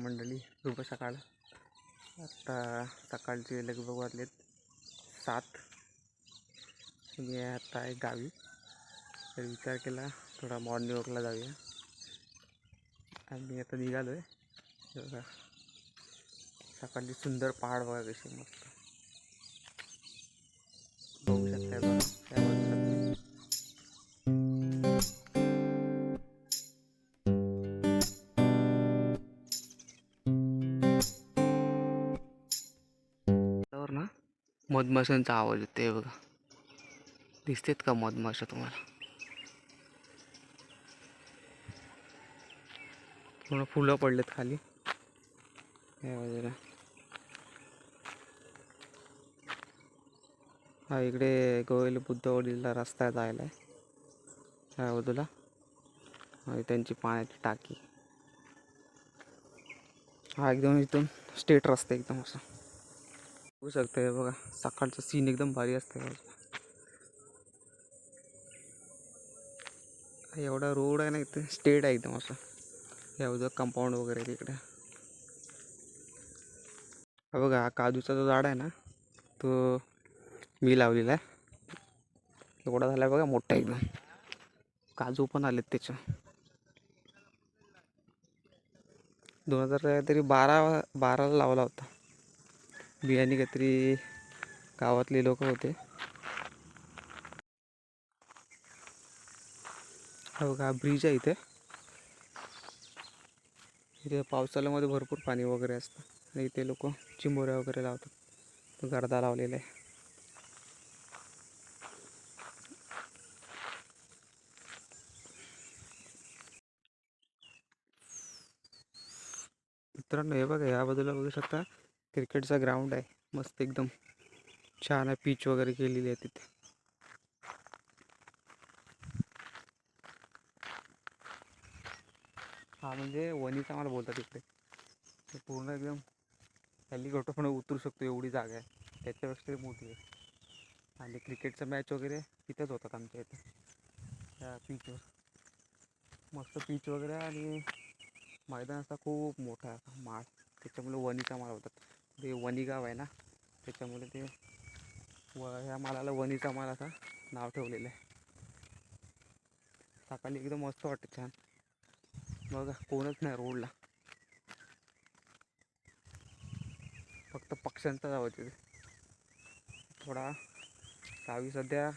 मंडळी शुभ सकाळ. आत्ता सकाळचे लगभग वाजलेत सात. मी आता आहे गावी. तर विचार केला थोडा मॉर्निंग वॉकला जाऊया. आम्ही आता निघालो आहे बघा. सकाळची सुंदर पहाड बघा कशी मस्त. बघू शकता बघा. मधमाशांचा आवाज येतो हे बघा. दिसतेत का मधमाशा तुम्हाला? पूर्ण फुलं पडलेत खाली. हा इकडे गोयल बुद्धवाडीला रस्ता आहे जायला ह्या बाजूला. त्यांची पाण्याची टाकी. हा एकदम इथून स्टेट रस्ता एकदम असा. बघू शकता हे बघा. सकाळचं सीन एकदम भारी असतं एवढा रोड आहे ना इथे. स्टेट आहे एकदम असं. एवढं कंपाऊंड वगैरे तिकडे. हा बघा हा काजूचा जो झाड आहे ना तो मी लावलेला आहे. एवढा झाला आहे बघा मोठा एकदम. काजू पण आलेत त्याच्या. दोन हजार तरी बारा बाराला लावला होता. बियाणे काहीतरी गावातले लोक होते. बघा ब्रिज आहे इथे. इथे पावसाळ्यामध्ये भरपूर पाणी वगैरे असतं. आणि इथे लोक चिंबोऱ्या वगैरे लावतात. गर्दा लावलेला आहे. मित्रांनो हे बघा या बाजूला बघू शकता. क्रिकेटचा ग्राउंड आहे. मस्त एकदम छान आहे. पिच वगैरे केलेली आहे तिथे. हा म्हणजे वणीचा मला बोलतात तिकडे पूर्ण एकदम हेलिकॉप्टर पण उतरू शकतो एवढी जागा आहे. त्याच्यापेक्षा मोठी आहे. आणि क्रिकेटचा मॅच वगैरे तिथेच होतात आमच्या इथे. त्या पिचवर मस्त पिच वगैरे आणि मैदान असा खूप मोठा आहे. माळ. त्याच्यामुळे वणीचा माळ होतात. ते वणी गाव आहे ना त्याच्यामुळे ते व ह्या मालाला वणीचा माल असा नाव ठेवलेलं आहे. सकाळी एकदम मस्त वाटतं छान. बघा कोणच नाही रोडला. फक्त पक्ष्यांचा आवाज येते थोडा गावी सध्या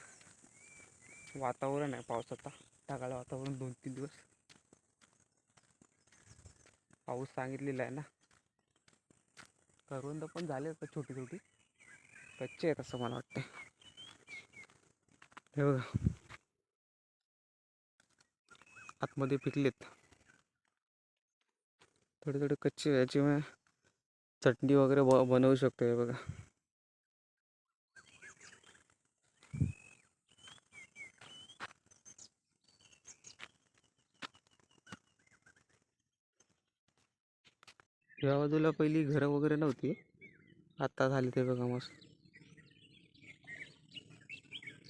वातावरण आहे पावसाचा ढगाळ वातावरण दोन तीन दिवस. पाऊस सांगितलेला आहे ना. करवंद पण झाले आता छोटी छोटी. कच्चे आहेत असं मला वाटतं हे बघा. आतमध्ये पिकलेत. थोडे थोडे कच्चे याची चटणी वगैरे ब बनवू शकतो हे बघा. या बाजूला पहिली घरं वगैरे नव्हती. आत्ता झाली ते बघा मस्त.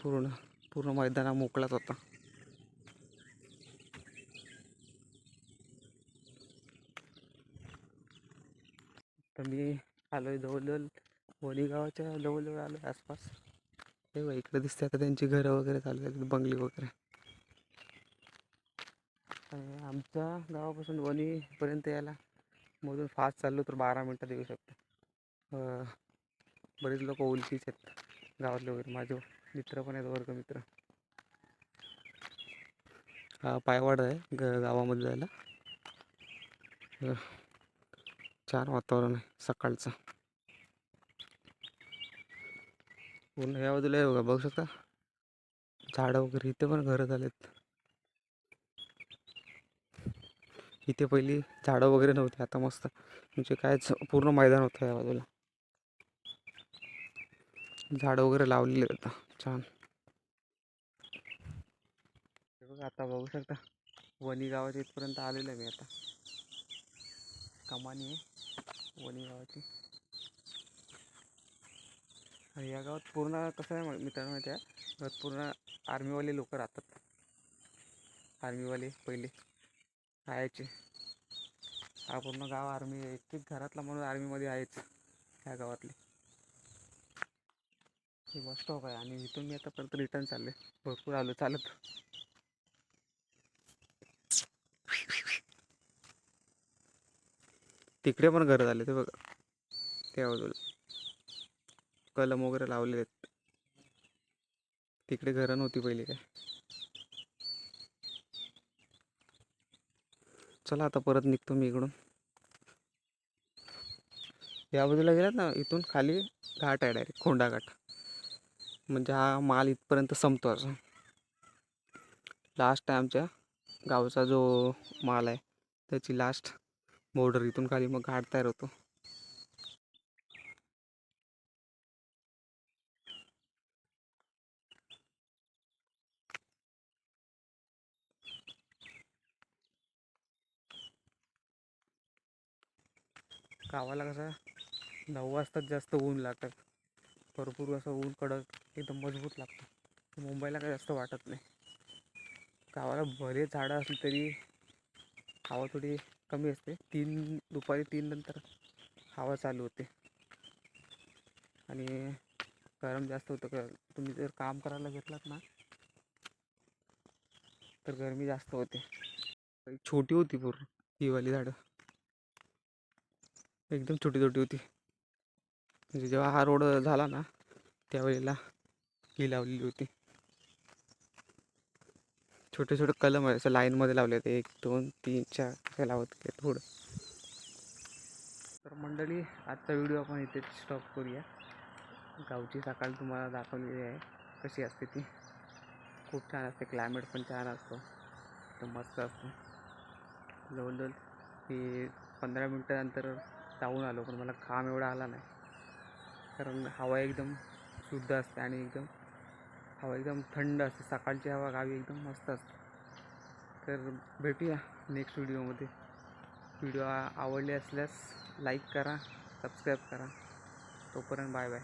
पूर्ण पूर्ण मैदाना मोकळाच होता. तर मी आलो आहे जवळजवळ वणी गावाच्या जवळजवळ आलो आहे आसपास. हे बघा इकडे दिसते आता त्यांची घरं वगैरे चालू आहेत बंगली वगैरे. आमच्या गावापासून वणीपर्यंत यायला मधून फास्ट चाललो तर बारा मिनटात येऊ शकतो. बरेच लोक ओळखीचे आहेत. गावातले वगैरे. माझे मित्र पण आहेत वर्ग मित्र. हा पायवाड आहे ग गावामध्ये जायला. छान वातावरण आहे सकाळचं. पूर्ण या बाजूला बघू शकता? झाडं वगैरे इथे पण घरं झालेत. इथे पहिली झाडं वगैरे नव्हती. आता मस्त म्हणजे कायच पूर्ण मैदान होतं या बाजूला. झाडं वगैरे लावलेले आता. छान. हे बघा आता बघू शकता. वणी गावाच्या इथपर्यंत आलेलं आहे मी आता. कमानी आहे. वणी गावाची आणि या गावात पूर्ण कसं आहे मित्रांनो माहिती आहे? पूर्ण आर्मीवाले लोक राहतात. आर्मीवाले पहिले. आहेचे हा पूर्ण गाव आर्मी एक एक घरातला माणूस आर्मीमध्ये आहेच ह्या गावातले. हे बस स्टॉप आहे आणि इथून मी आता परत रिटर्न चालले. भरपूर आलो चालत. तिकडे पण घरं झाले ते बघा. त्या बाजूला. कलम वगैरे लावले आहेत. तिकडे घरं नव्हती पहिले काय. चला आता परत निघतो मी इकडून. या बाजूला गेलात ना इथून खाली घाट आहे डायरेक्ट खोंडा घाट. म्हणजे हा माल इथपर्यंत संपतो असा. लास्ट आहे आमच्या गावचा जो माल आहे त्याची लास्ट बॉर्डर इथून खाली मग घाट तयार होतो. गावाला कसं नऊ वाजताच जास्त ऊन लागतं भरपूर असं ऊन कडक एकदम मजबूत लागतं. मुंबईला काही जास्त वाटत नाही. गावाला भले झाडं असली तरी हवा थोडी कमी असते. तीन दुपारी तीन नंतर हवा चालू होते. आणि गरम जास्त होतं. क तुम्ही जर काम करायला घेतलात ना तर गरमी जास्त होते. छोटी होती पूर्ण ही वाली झाडं. एकदम छोटी छोटी होती. म्हणजे जेव्हा हा रोड झाला ना त्यावेळेला ही लावलेली होती. छोटे छोटे कलम आहे असं लाईनमध्ये लावले आहेत एक दोन तीन चार लावत गेले थोडं. तर मंडळी आजचा व्हिडिओ आपण इथेच स्टॉप करूया. गावची सकाळ तुम्हाला दाखवलेली आहे. कशी असते ती? खूप छान असते. क्लायमेट पण छान असतो. तर मस्त असतो. जवळजवळ ती पंधरा मिनटानंतर जाऊन आलो पण मला घाम एवढा आला नाही. कारण हवा एकदम शुद्ध असते आणि एकदम हवा एकदम थंड असते. सकाळची हवा गावी एकदम मस्त असते. तर भेटूया नेक्स्ट व्हिडिओमध्ये व्हिडिओ आवडले असल्यास लाईक करा सबस्क्राईब करा. तोपर्यंत बाय बाय